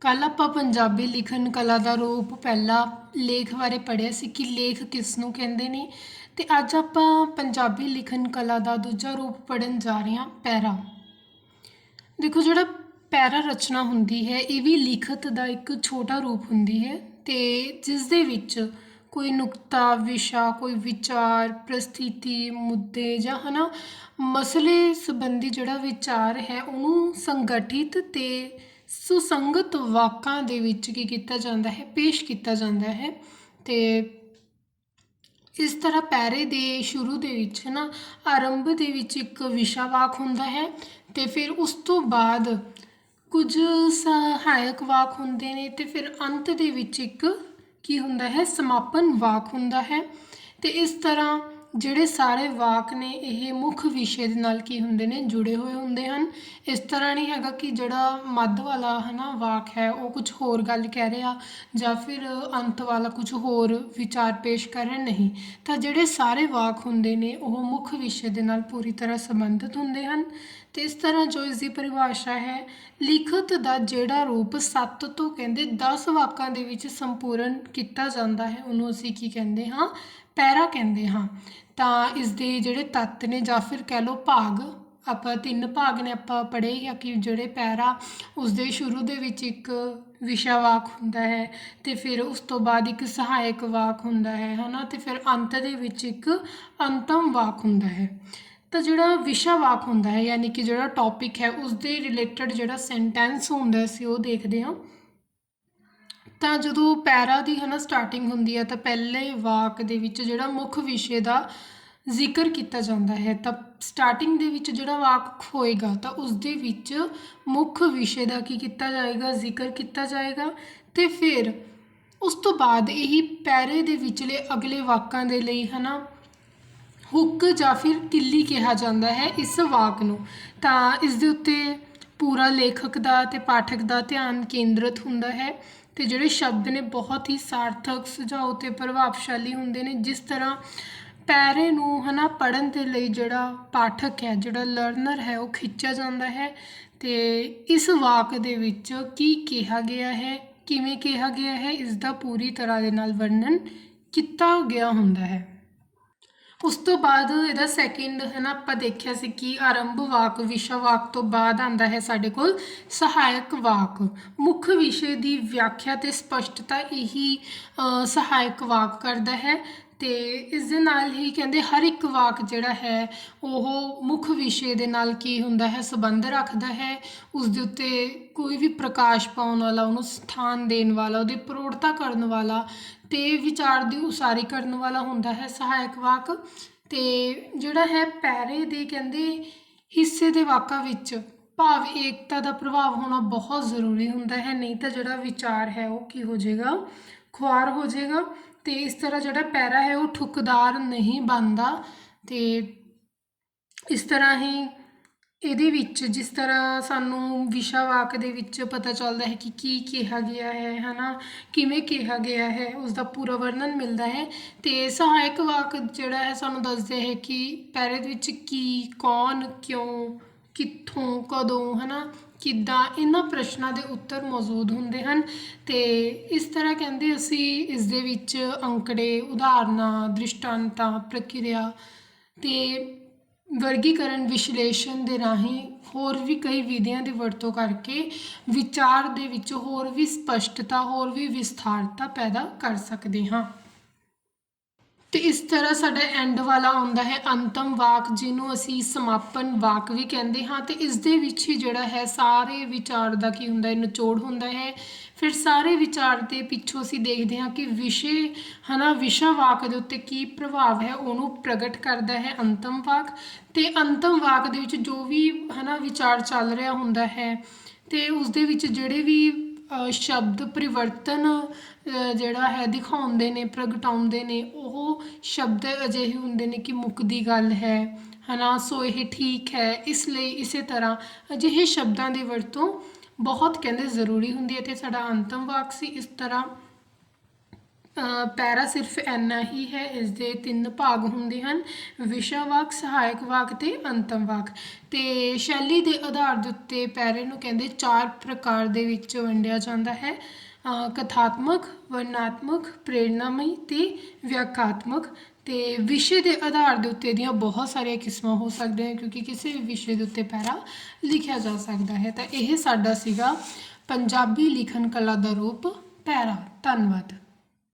ਕੱਲ ਆਪਾਂ ਪੰਜਾਬੀ ਲਿਖਣ ਕਲਾ ਦਾ ਰੂਪ ਪਹਿਲਾ ਲੇਖ ਬਾਰੇ ਪੜ੍ਹਿਆ ਸੀ ਕਿ ਲੇਖ ਕਿਸ ਨੂੰ ਕਹਿੰਦੇ ਨੇ ਤੇ ਅੱਜ ਆਪਾਂ ਪੰਜਾਬੀ ਲਿਖਣ ਕਲਾ ਦਾ ਦੂਜਾ ਰੂਪ ਪੜ੍ਹਨ ਜਾ ਰਹੇ ਹਾਂ, ਪੈਰਾ। ਦੇਖੋ ਜਿਹੜਾ ਪੈਰਾ ਰਚਨਾ ਹੁੰਦੀ ਹੈ, ਇਹ ਵੀ ਲਿਖਤ ਦਾ ਇੱਕ ਛੋਟਾ ਰੂਪ ਹੁੰਦੀ ਹੈ ਤੇ ਜਿਸ ਦੇ ਵਿੱਚ ਕੋਈ ਨੁਕਤਾ, ਵਿਸ਼ਾ, ਕੋਈ ਵਿਚਾਰ, ਪ੍ਰਸਥਿਤੀ, ਮੁੱਦੇ ਜਾਂ ਹਨਾ ਮਸਲੇ ਸੰਬੰਧੀ ਜਿਹੜਾ ਵਿਚਾਰ ਹੈ, ਉਹਨੂੰ ਸੰਗਠਿਤ ਤੇ ਸੁਸੰਗਤ ਵਾਕਾਂ ਦੇ ਵਿੱਚ ਕੀ ਕੀਤਾ ਜਾਂਦਾ ਹੈ? ਪੇਸ਼ ਕੀਤਾ ਜਾਂਦਾ ਹੈ। ਤੇ ਇਸ ਤਰ੍ਹਾਂ ਪੈਰੇ ਦੇ ਸ਼ੁਰੂ ਦੇ ਵਿੱਚ ਹੈ ਨਾ ਆਰੰਭ ਦੇ ਵਿੱਚ ਇੱਕ ਵਿਸ਼ਾ ਵਾਕ ਹੁੰਦਾ ਹੈ ਤੇ ਫਿਰ ਉਸ ਤੋਂ ਬਾਅਦ ਕੁਝ ਸਹਾਇਕ ਵਾਕ ਹੁੰਦੇ ਨੇ ਤੇ ਫਿਰ ਅੰਤ ਦੇ ਵਿੱਚ ਇੱਕ ਕੀ ਹੁੰਦਾ ਹੈ? ਸਮਾਪਨ ਵਾਕ ਹੁੰਦਾ ਹੈ। ਤੇ ਇਸ ਤਰ੍ਹਾਂ ਜਿਹੜੇ ਸਾਰੇ ਵਾਕ ਨੇ, ਇਹ ਮੁੱਖ ਵਿਸ਼ੇ ਦੇ ਨਾਲ ਕੀ ਹੁੰਦੇ ਨੇ? ਜੁੜੇ ਹੋਏ ਹੁੰਦੇ ਹਨ। ਇਸ ਤਰ੍ਹਾਂ ਨਹੀਂ ਹੈਗਾ ਕਿ ਜਿਹੜਾ ਮੱਧ ਵਾਲਾ ਹਨਾ ਵਾਕ ਹੈ, ਉਹ ਕੁਝ ਹੋਰ ਗੱਲ ਕਹਿ ਰਿਹਾ ਜਾਂ ਫਿਰ ਅੰਤ ਵਾਲਾ ਕੁਝ ਹੋਰ ਵਿਚਾਰ ਪੇਸ਼ ਕਰ ਰਿਹਾ? ਨਹੀਂ। ਤਾਂ ਜਿਹੜੇ ਸਾਰੇ ਵਾਕ ਹੁੰਦੇ ਨੇ, ਉਹ ਮੁੱਖ ਵਿਸ਼ੇ ਦੇ ਨਾਲ ਪੂਰੀ ਤਰ੍ਹਾਂ ਸੰਬੰਧਿਤ ਹੁੰਦੇ ਹਨ। ਤੇ ਇਸ ਤਰ੍ਹਾਂ ਜੋ ਇਸ ਦੀ ਪਰਿਭਾਸ਼ਾ ਹੈ, ਲਿਖਤ ਦਾ ਜਿਹੜਾ ਰੂਪ 7 ਤੋਂ ਕਹਿੰਦੇ 10 ਵਾਕਾਂ ਦੇ ਵਿੱਚ ਸੰਪੂਰਨ ਕੀਤਾ ਜਾਂਦਾ ਹੈ, ਉਹਨੂੰ ਅਸੀਂ ਕੀ ਕਹਿੰਦੇ ਹਾਂ? ਪੈਰਾ ਕਹਿੰਦੇ ਹਾਂ, ਤਾਂ ਇਸ ਦੇ ਜਿਹੜੇ ਤੱਤ ਨੇ ਜਾਂ ਫਿਰ ਕਹਿ ਲਓ ਭਾਗ, ਆਪਾਂ ਤਿੰਨ ਭਾਗ ਨੇ ਆਪਾਂ ਪੜ੍ਹੇ ਜਾਂ ਕਿ ਜਿਹੜੇ ਪੈਰਾ ਉਸ ਦੇ ਸ਼ੁਰੂ ਦੇ ਵਿੱਚ ਇੱਕ ਵਿਸ਼ਾ ਵਾਕ ਹੁੰਦਾ ਹੈ ਤੇ ਫਿਰ ਉਸ ਤੋਂ ਬਾਅਦ ਇੱਕ ਸਹਾਇਕ ਵਾਕ ਹੁੰਦਾ ਹੈ, ਹਨਾ? ਤੇ ਫਿਰ ਅੰਤ ਦੇ ਵਿੱਚ ਇੱਕ ਅੰਤਮ ਵਾਕ ਹੁੰਦਾ ਹੈ। ਤਾਂ ਜਿਹੜਾ ਵਿਸ਼ਾ ਵਾਕ ਹੁੰਦਾ ਹੈ, ਯਾਨੀ ਕਿ ਜਿਹੜਾ ਟੌਪਿਕ ਹੈ ਉਸ ਦੇ ਰਿਲੇਟਡ ਜਿਹੜਾ ਸੈਂਟੈਂਸ ਹੁੰਦਾ ਸੀ ਉਹ ਦੇਖਦੇ ਹਾਂ। ਤਾਂ ਜਦੋਂ ਪੈਰਾ ਦੀ ਹਨਾ ਸਟਾਰਟਿੰਗ ਹੁੰਦੀ ਹੈ ਤਾਂ ਪਹਿਲੇ ਵਾਕ ਦੇ ਵਿੱਚ ਜਿਹੜਾ ਮੁੱਖ ਵਿਸ਼ੇ ਦਾ ਜ਼ਿਕਰ ਕੀਤਾ ਜਾਂਦਾ ਹੈ, ਤਾਂ ਸਟਾਰਟਿੰਗ ਦੇ ਵਿੱਚ ਜਿਹੜਾ ਵਾਕ ਹੋਏਗਾ, ਤਾਂ ਉਸ ਦੇ ਵਿੱਚ ਮੁੱਖ ਵਿਸ਼ੇ ਦਾ ਕੀ ਕੀਤਾ ਜਾਏਗਾ, ਜ਼ਿਕਰ ਕੀਤਾ ਜਾਏਗਾ ਤੇ ਫਿਰ ਉਸ ਤੋਂ ਬਾਅਦ ਇਹੀ ਪੈਰੇ ਦੇ ਵਿਚਲੇ ਅਗਲੇ ਵਾਕਾਂ ਦੇ ਲਈ ਹਨਾ ਹੁੱਕ ਜਾਂ ਫਿਰ ਕਿੱਲੀ ਕਿਹਾ ਜਾਂਦਾ ਹੈ ਇਸ ਵਾਕ ਨੂੰ। ਤਾਂ ਇਸ ਦੇ ਉੱਤੇ ਪੂਰਾ ਲੇਖਕ ਦਾ ਤੇ ਪਾਠਕ ਦਾ ਧਿਆਨ ਕੇਂਦਰਿਤ ਹੁੰਦਾ ਹੈ। ਤੇ ਜਿਹੜੇ ਸ਼ਬਦ ਨੇ ਬਹੁਤ ਹੀ ਸਾਰਥਕ, ਸੁਝਾਅ ਤੇ ਪ੍ਰਭਾਵਸ਼ਾਲੀ ਹੁੰਦੇ ਨੇ, ਜਿਸ ਤਰ੍ਹਾਂ ਪੈਰੇ ਨੂੰ ਹਨਾ ਪੜਨ ਦੇ ਲਈ ਜਿਹੜਾ ਪਾਠਕ ਹੈ, ਜਿਹੜਾ ਲਰਨਰ ਹੈ, ਉਹ ਖਿੱਚਿਆ ਜਾਂਦਾ ਹੈ ਤੇ ਇਸ ਵਾਕ ਦੇ ਵਿੱਚ ਕੀ ਕਿਹਾ ਗਿਆ ਹੈ, ਕਿਵੇਂ ਕਿਹਾ ਗਿਆ ਹੈ, ਇਸ ਦਾ ਪੂਰੀ ਤਰ੍ਹਾਂ ਦੇ ਨਾਲ ਵਰਣਨ ਕੀਤਾ ਗਿਆ ਹੁੰਦਾ ਹੈ। ਉਸ ਤੋਂ ਬਾਅਦ ਇਹਦਾ ਸੈਕਿੰਡ ਹੈ ਨਾ, ਆਪਾਂ ਦੇਖਿਆ ਸੀ ਕਿ ਆਰੰਭ ਵਾਕ, ਵਿਸ਼ਾ ਵਾਕ ਤੋਂ ਬਾਅਦ ਆਂਦਾ ਹੈ ਸਾਡੇ ਕੋਲ ਸਹਾਇਕ ਵਾਕ। ਮੁੱਖ ਵਿਸ਼ੇ ਦੀ ਵਿਆਖਿਆ ਤੇ ਸਪਸ਼ਟਤਾ ਇਹੀ ਸਹਾਇਕ ਵਾਕ ਕਰਦਾ ਹੈ। ਤੇ ਇਸ ਦੇ ਨਾਲ ਹੀ ਕਹਿੰਦੇ ਹਰ ਇੱਕ ਵਾਕ ਜਿਹੜਾ ਹੈ, ਉਹ ਮੁੱਖ ਵਿਸ਼ੇ ਦੇ ਨਾਲ ਕੀ ਹੁੰਦਾ ਹੈ, ਸੰਬੰਧ ਰੱਖਦਾ ਹੈ। ਉਸ ਦੇ ਉੱਤੇ ਕੋਈ ਵੀ ਪ੍ਰਕਾਸ਼ ਪਾਉਣ ਵਾਲਾ, ਉਹਨੂੰ ਸਥਾਨ ਦੇਣ ਵਾਲਾ, ਉਹਦੀ ਪ੍ਰੋੜਤਾ ਕਰਨ ਵਾਲਾ ਤੇ ਵਿਚਾਰ ਦੀ ਉਸਾਰੀ ਕਰਨ ਵਾਲਾ ਹੁੰਦਾ ਹੈ, ਸਹਾਇਕ ਵਾਕ। ਤੇ ਜਿਹੜਾ ਹੈ ਪੈਰੇ ਦੇ ਕਹਿੰਦੇ ਹਿੱਸੇ ਦੇ ਵਾਕਾਂ ਵਿੱਚ ਭਾਵ ਏਕਤਾ ਦਾ ਪ੍ਰਭਾਵ ਹੋਣਾ ਬਹੁਤ ਜ਼ਰੂਰੀ ਹੁੰਦਾ ਹੈ, ਨਹੀਂ ਤਾਂ ਜਿਹੜਾ ਵਿਚਾਰ ਹੈ ਉਹ ਕੀ ਹੋ ਜਾਏਗਾ, ਖੁਆਰ ਹੋ ਜਾਏਗਾ। ਤੇ ਇਸ ਤਰ੍ਹਾਂ ਜਿਹੜਾ ਪੈਰਾ ਹੈ ਉਹ ਠੁਕਦਾਰ ਨਹੀਂ ਬਣਦਾ ਤੇ ਇਸ ਤਰ੍ਹਾਂ ਹੀ ਇਹਦੇ ਵਿੱਚ ਜਿਸ ਤਰ੍ਹਾਂ ਸਾਨੂੰ ਵਿਸ਼ਾ ਵਾਕ ਦੇ ਵਿੱਚ ਪਤਾ ਚੱਲਦਾ ਹੈ ਕਿ ਕੀ ਕਿਹਾ ਗਿਆ ਹੈ, ਹਨਾ? ਕਿਵੇਂ ਕਿਹਾ ਗਿਆ ਹੈ ਉਸ ਦਾ ਪੂਰਾ ਵਰਣਨ ਮਿਲਦਾ ਹੈ ਤੇ ਸਹਾਇਕ ਵਾਕ ਜਿਹੜਾ ਹੈ ਸਾਨੂੰ ਦੱਸਦੇ ਹੈ ਕਿ ਪੈਰੇ ਦੇ ਵਿੱਚ ਕੀ, ਕੌਣ, ਕਿਉਂ, ਕਿੱਥੋਂ, ਕਦੋਂ, ਹਨਾ? ਕਿੱਦਾਂ ਇਹਨਾਂ ਪ੍ਰਸ਼ਨਾਂ ਦੇ ਉੱਤਰ ਮੌਜੂਦ ਹੁੰਦੇ ਹਨ ਤੇ ਇਸ ਤਰ੍ਹਾਂ ਕਹਿੰਦੇ ਅਸੀਂ ਇਸ ਦੇ ਵਿੱਚ ਅੰਕੜੇ, ਉਦਾਹਰਨਾਂ, ਦ੍ਰਿਸ਼ਟਾਂਤਾਂ, ਪ੍ਰਕਿਰਿਆ ਤੇ ਵਰਗੀਕਰਨ ਵਿਸ਼ਲੇਸ਼ਣ ਦੇ ਰਾਹੀਂ ਹੋਰ ਵੀ ਕਈ ਵਿਧੀਆਂ ਦੀ ਵਰਤੋਂ ਕਰਕੇ ਵਿਚਾਰ ਦੇ ਵਿੱਚ ਹੋਰ ਵੀ ਸਪਸ਼ਟਤਾ, ਹੋਰ ਵੀ ਵਿਸਥਾਰਤਾ ਪੈਦਾ ਕਰ ਸਕਦੇ ਹਾਂ। ਤੇ ਇਸ ਤਰ੍ਹਾਂ ਸਾਡਾ ਐਂਡ ਵਾਲਾ ਆਉਂਦਾ ਹੈ, ਅੰਤਮ ਵਾਕ, ਜਿਹਨੂੰ ਅਸੀਂ ਸਮਾਪਨ ਵਾਕ ਵੀ ਕਹਿੰਦੇ ਹਾਂ ਤੇ ਇਸ ਦੇ ਵਿੱਚ ਹੀ ਜਿਹੜਾ ਹੈ, ਸਾਰੇ ਵਿਚਾਰ ਦਾ ਕੀ ਹੁੰਦਾ ਹੈ, ਨਿਚੋੜ ਹੁੰਦਾ ਹੈ। ਫਿਰ ਸਾਰੇ ਵਿਚਾਰ ਦੇ ਪਿੱਛੋਂ ਅਸੀਂ ਦੇਖਦੇ ਹਾਂ ਕਿ ਵਿਸ਼ੇ, ਹਨਾ, ਵਿਸ਼ਾ ਵਾਕ ਦੇ ਉੱਤੇ ਕੀ ਪ੍ਰਭਾਵ ਹੈ, ਉਹਨੂੰ ਪ੍ਰਗਟ ਕਰਦਾ ਹੈ ਅੰਤਮ ਵਾਕ। ਤੇ ਅੰਤਮ ਵਾਕ ਦੇ ਵਿੱਚ ਜੋ ਵੀ, ਹਨਾ, ਵਿਚਾਰ ਚੱਲ ਰਿਹਾ ਹੁੰਦਾ ਹੈ, ਤੇ ਉਸ ਦੇ ਵਿੱਚ ਜਿਹੜੇ ਵੀ ਸ਼ਬਦ ਪਰਿਵਰਤਨ ਜਿਹੜਾ ਹੈ, ਦਿਖਾਉਂਦੇ ਨੇ, ਪ੍ਰਗਟਾਉਂਦੇ ਨੇ, ਉਹ ਸ਼ਬਦ ਅਜਿਹੇ ਹੁੰਦੇ ਨੇ ਕਿ ਮੁੱਕਦੀ ਗੱਲ ਹੈ, ਹਨਾ? ਸੋ ਇਹ ਠੀਕ ਹੈ, ਇਸ ਲਈ ਇਸੇ ਤਰ੍ਹਾਂ ਅਜਿਹੇ ਸ਼ਬਦਾਂ ਦੀ ਵਰਤੋਂ ਬਹੁਤ ਕਹਿੰਦੇ ਜ਼ਰੂਰੀ ਹੁੰਦੀ ਹੈ। ਤੇ ਸਾਡਾ ਅੰਤਮ ਵਾਕ ਸੀ ਇਸ ਤਰ੍ਹਾਂ ਪੈਰਾ ਸਿਰਫ ਇੰਨਾ ਹੀ ਹੈ, ਇਸ ਦੇ ਤਿੰਨ ਭਾਗ ਹੁੰਦੇ ਹਨ, ਵਿਸ਼ਾ ਵਾਕ, ਸਹਾਇਕ ਵਾਕ ਤੇ ਅੰਤਮ ਵਾਕ। ਤੇ ਸ਼ੈਲੀ ਦੇ ਆਧਾਰ ਦੇ ਉੱਤੇ ਪੈਰੇ ਨੂੰ ਕਹਿੰਦੇ ਚਾਰ ਪ੍ਰਕਾਰ ਦੇ ਵਿੱਚ ਵੰਡਿਆ ਜਾਂਦਾ ਹੈ। ਕਥਾਤਮਕ ਵਰਣਾਤਮਕ ਪ੍ਰੇਰਨਾਮਈ ਤੇ ਵਿਆਖਿਆਤਮਕ ਤੇ ਵਿਸ਼ੇ ਦੇ ਆਧਾਰ ਦੇ ਉੱਤੇ ਦੀਆਂ ਬਹੁਤ ਸਾਰੀਆਂ ਕਿਸਮਾਂ ਹੋ ਸਕਦੀਆਂ, ਕਿਉਂਕਿ ਕਿਸੇ ਵੀ ਵਿਸ਼ੇ ਦੇ ਉੱਤੇ ਪੈਰਾ ਲਿਖਿਆ ਜਾ ਸਕਦਾ ਹੈ। ਤਾਂ ਇਹ ਸਾਡਾ ਸੀਗਾ ਪੰਜਾਬੀ ਲਿਖਣ ਕਲਾ ਦਾ ਰੂਪ। ਪੈਰਾ, ਧੰਨਵਾਦ।